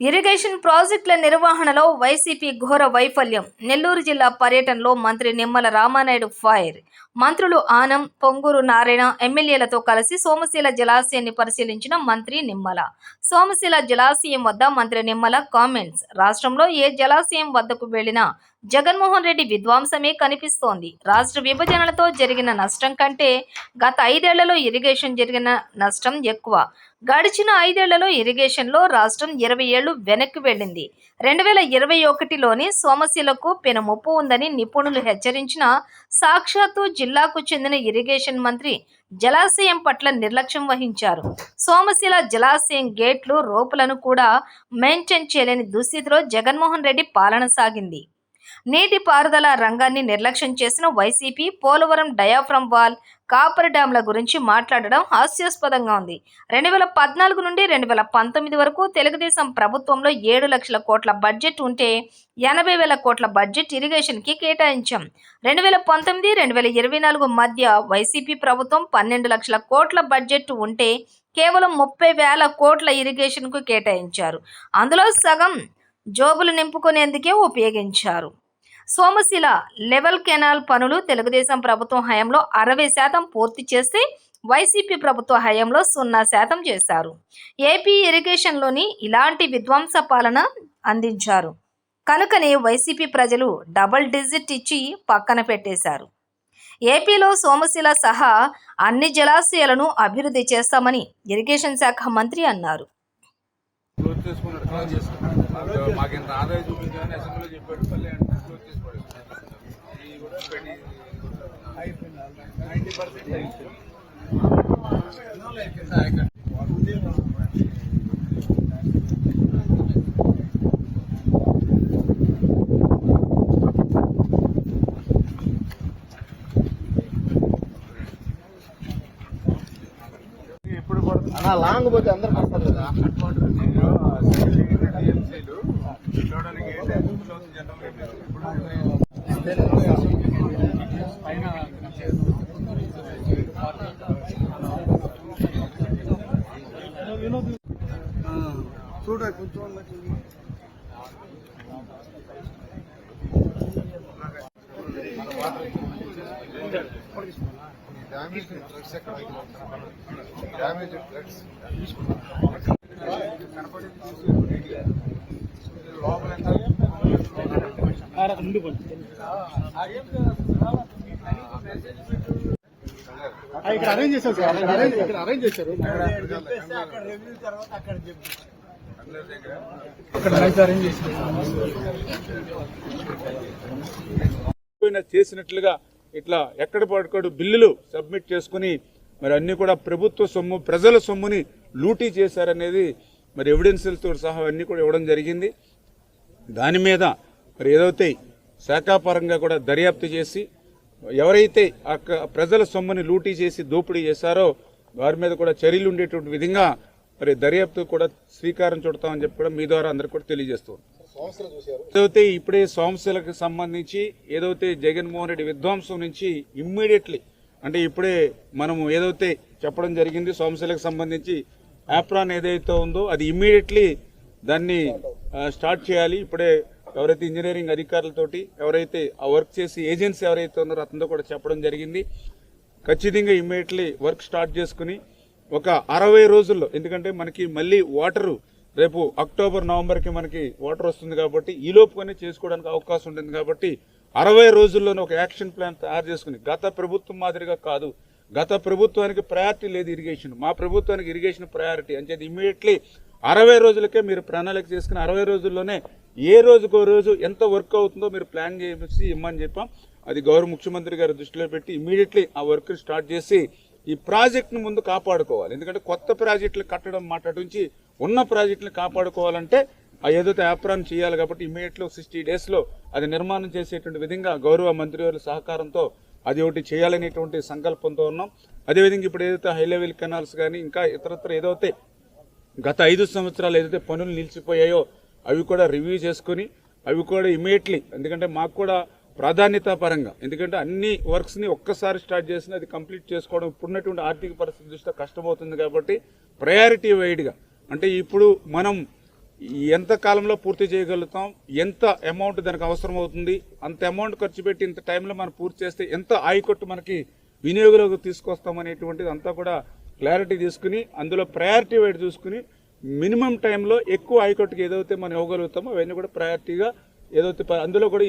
Irrigation ప్రాజెక్టుల నిర్వహణలో YCP ఘోర వైఫల్యం. నెల్లూరు జిల్లా పర్యటనలో మంత్రి నిమ్మల రామానాయుడు ఫైర్. మంత్రులు ఆనం పొంగూరు నారాయణ ఎమ్మెల్యేలతో కలిసి సోమశీల జలాశయాన్ని పరిశీలించిన మంత్రి నిమ్మల. సోమశీల జలాశయం వద్ద మంత్రి నిమ్మల కామెంట్స్. రాష్ట్రంలో ఏ జలాశయం వద్దకు వెళ్ళినా జగన్మోహన్ రెడ్డి విధ్వంసమే కనిపిస్తోంది. రాష్ట్ర విభజనలతో జరిగిన నష్టం కంటే గత ఐదేళ్ళలో ఇరిగేషన్ జరిగిన నష్టం ఎక్కువ. గడిచిన ఐదేళ్ళలో ఇరిగేషన్లో రాష్ట్రం ఇరవై ఏళ్ళు వెనక్కి వెళ్ళింది. రెండు వేల ఇరవై ఒకటిలోని సోమశిలకు పెనుముప్పు ఉందని నిపుణులు హెచ్చరించిన సాక్షాత్తు జిల్లాకు చెందిన ఇరిగేషన్ మంత్రి జలాశయం పట్ల నిర్లక్ష్యం వహించారు. సోమశిల జలాశయం గేట్లు రోపులను కూడా మెయింటైన్ చేయలేని దుస్థితిలో జగన్మోహన్ రెడ్డి పాలన సాగింది. నీటిపారుదల రంగాన్ని నిర్లక్ష్యం చేసిన YCP Polavaram diaphragm wall coffer డ్యాంల గురించి మాట్లాడడం హాస్యాస్పదంగా ఉంది. రెండు వేల పద్నాలుగు నుండి రెండు వేల పంతొమ్మిది వరకు తెలుగుదేశం ప్రభుత్వంలో ఏడు లక్షల కోట్ల బడ్జెట్ ఉంటే ఎనభై వేల కోట్ల బడ్జెట్ ఇరిగేషన్కి కేటాయించాం. రెండు వేల పంతొమ్మిది రెండు వేల ఇరవై నాలుగు మధ్య వైసీపీ ప్రభుత్వం పన్నెండు లక్షల కోట్ల బడ్జెట్ ఉంటే కేవలం ముప్పై వేల కోట్ల ఇరిగేషన్కు కేటాయించారు. అందులో సగం జోబులు నింపుకునేందుకే ఉపయోగించారు. సోమశిల లెవెల్ కెనాల్ పనులు తెలుగుదేశం ప్రభుత్వం హయాంలో అరవై శాతం పూర్తి చేస్తే వైసీపీ ప్రభుత్వ హయాంలో సున్నా శాతం చేశారు. ఏపీ ఇరిగేషన్లోని ఇలాంటి విధ్వంస పాలన అందించారు. కనుకనే వైసీపీ ప్రజలు డబల్ డిజిట్ ఇచ్చి పక్కన పెట్టేశారు. ఏపీలో సోమశిల సహా అన్ని జలాశయాలను అభివృద్ధి చేస్తామని ఇరిగేషన్ శాఖ మంత్రి అన్నారు. క్లోజ్ చేసుకున్నాడు క్లోజ్ చేసుకున్నాడు. మాకు- ఇంత ఆదాయం చూపించాలని అసెంబ్లీలో చెప్పాడు మళ్ళీ అంటే క్లోజ్ పెట్టి నైంటీ పర్సెంట్ అలా లాంగ్ పోతే అందరు వస్తారు కదా. చూడ కొంచెం డ్యామేజ్ డ్రగ్స్ ఎక్కడ డ్యామేజ్ డ్రగ్స్. లోపల ఇక్కడ అరేంజ్ చేశారు సార్. ఇక్కడ అరేంజ్ ఇక్కడ అరేంజ్ చేశారు. పోయినా చేసినట్లుగా ఇట్లా ఎక్కడ పడుకోడు బిల్లులు సబ్మిట్ చేసుకుని మరి అన్నీ కూడా ప్రభుత్వ సొమ్ము ప్రజల సొమ్ముని లూటీ చేశారనేది మరి ఎవిడెన్సులతో సహా అన్నీ కూడా ఇవ్వడం జరిగింది. దాని మీద మరి ఏదైతే శాఖాపరంగా కూడా దర్యాప్తు చేసి ఎవరైతే ఆ ప్రజల సొమ్ముని లూటీ చేసి దోపిడీ చేశారో వారి మీద కూడా చర్యలు ఉండేటువంటి విధంగా మరి దర్యాప్తు కూడా శ్రీకారం చుడతామని చెప్పి కూడా మీ ద్వారా అందరికీ కూడా తెలియజేస్తాం ఏదైతే ఇప్పుడే సమస్యలకు సంబంధించి ఏదైతే జగన్మోహన్ రెడ్డి విధ్వంసం నుంచి ఇమ్మీడియట్లీ అంటే ఇప్పుడే మనము ఏదైతే చెప్పడం జరిగింది సమస్యలకు సంబంధించి యాప్రాన్ ఏదైతే ఉందో అది ఇమ్మీడియట్లీ దాన్ని స్టార్ట్ చేయాలి. ఇప్పుడే ఎవరైతే ఇంజనీరింగ్ అధికారులతోటి ఎవరైతే ఆ వర్క్ చేసి ఏజెన్సీ ఎవరైతే ఉన్నారో అతనితో కూడా చెప్పడం జరిగింది. ఖచ్చితంగా ఇమ్మీడియట్లీ వర్క్ స్టార్ట్ చేసుకుని ఒక అరవై రోజుల్లో ఎందుకంటే మనకి మళ్ళీ వాటరు రేపు అక్టోబర్ నవంబర్కి మనకి వాటర్ వస్తుంది కాబట్టి ఈ లోపుగానే చేసుకోవడానికి అవకాశం ఉంటుంది కాబట్టి అరవై రోజుల్లోనే ఒక యాక్షన్ ప్లాన్ తయారు చేసుకుని గత ప్రభుత్వం మాదిరిగా కాదు గత ప్రభుత్వానికి ప్రయారిటీ లేదు ఇరిగేషన్. మా ప్రభుత్వానికి ఇరిగేషన్ ప్రయారిటీ అంచేది ఇమీడియట్లీ అరవై రోజులకే మీరు ప్రణాళిక చేసుకుని అరవై రోజుల్లోనే ఏ రోజుకో రోజు ఎంత వర్క్ అవుతుందో మీరు ప్లాన్ చేసి ఇమ్మని చెప్పాం. అది గౌరవ ముఖ్యమంత్రి గారి దృష్టిలో పెట్టి ఇమీడియట్లీ ఆ వర్క్ స్టార్ట్ చేసి ఈ ప్రాజెక్ట్ను ముందు కాపాడుకోవాలి. ఎందుకంటే కొత్త ప్రాజెక్టులు కట్టడం మాట్లాడించి ఉన్న ప్రాజెక్టుని కాపాడుకోవాలంటే ఆ ఏదైతే యాప్రాన్ చేయాలి కాబట్టి ఇమీడియట్లో సిక్స్టీ డేస్లో అది నిర్మాణం చేసేటువంటి విధంగా గౌరవ మంత్రివర్ల సహకారంతో అది ఒకటి చేయాలనేటువంటి సంకల్పంతో ఉన్నాం. అదేవిధంగా ఇప్పుడు ఏదైతే హై లెవెల్ కెనాల్స్ కానీ ఇంకా ఇతరత్ర ఏదైతే గత ఐదు సంవత్సరాలు ఏదైతే పనులు నిలిచిపోయాయో అవి కూడా రివ్యూ చేసుకుని అవి కూడా ఇమీడియట్లీ ఎందుకంటే మాకు కూడా ప్రాధాన్యత పరంగా ఎందుకంటే అన్ని వర్క్స్ని ఒక్కసారి స్టార్ట్ చేసిన అది కంప్లీట్ చేసుకోవడం ఇప్పుడున్నటువంటి ఆర్థిక పరిస్థితి దృష్ట్యా కష్టమవుతుంది కాబట్టి ప్రయారిటీ వైడ్గా అంటే ఇప్పుడు మనం ఎంత కాలంలో పూర్తి చేయగలుగుతాం? ఎంత అమౌంట్ దానికి అవసరం అవుతుంది? అంత అమౌంట్ ఖర్చు పెట్టి ఇంత టైంలో మనం పూర్తి చేస్తే ఎంత ఆయకొట్టు మనకి వినియోగంలోకి తీసుకొస్తాం అనేటువంటిది అంతా కూడా క్లారిటీ తీసుకుని అందులో ప్రయారిటీ వైట్ చూసుకుని మినిమం టైంలో ఎక్కువ ఆయకొట్టుకి ఏదైతే మనం ఇవ్వగలుగుతామో అవన్నీ కూడా ప్రయారిటీగా ఏదైతే ప- అందులో కూడా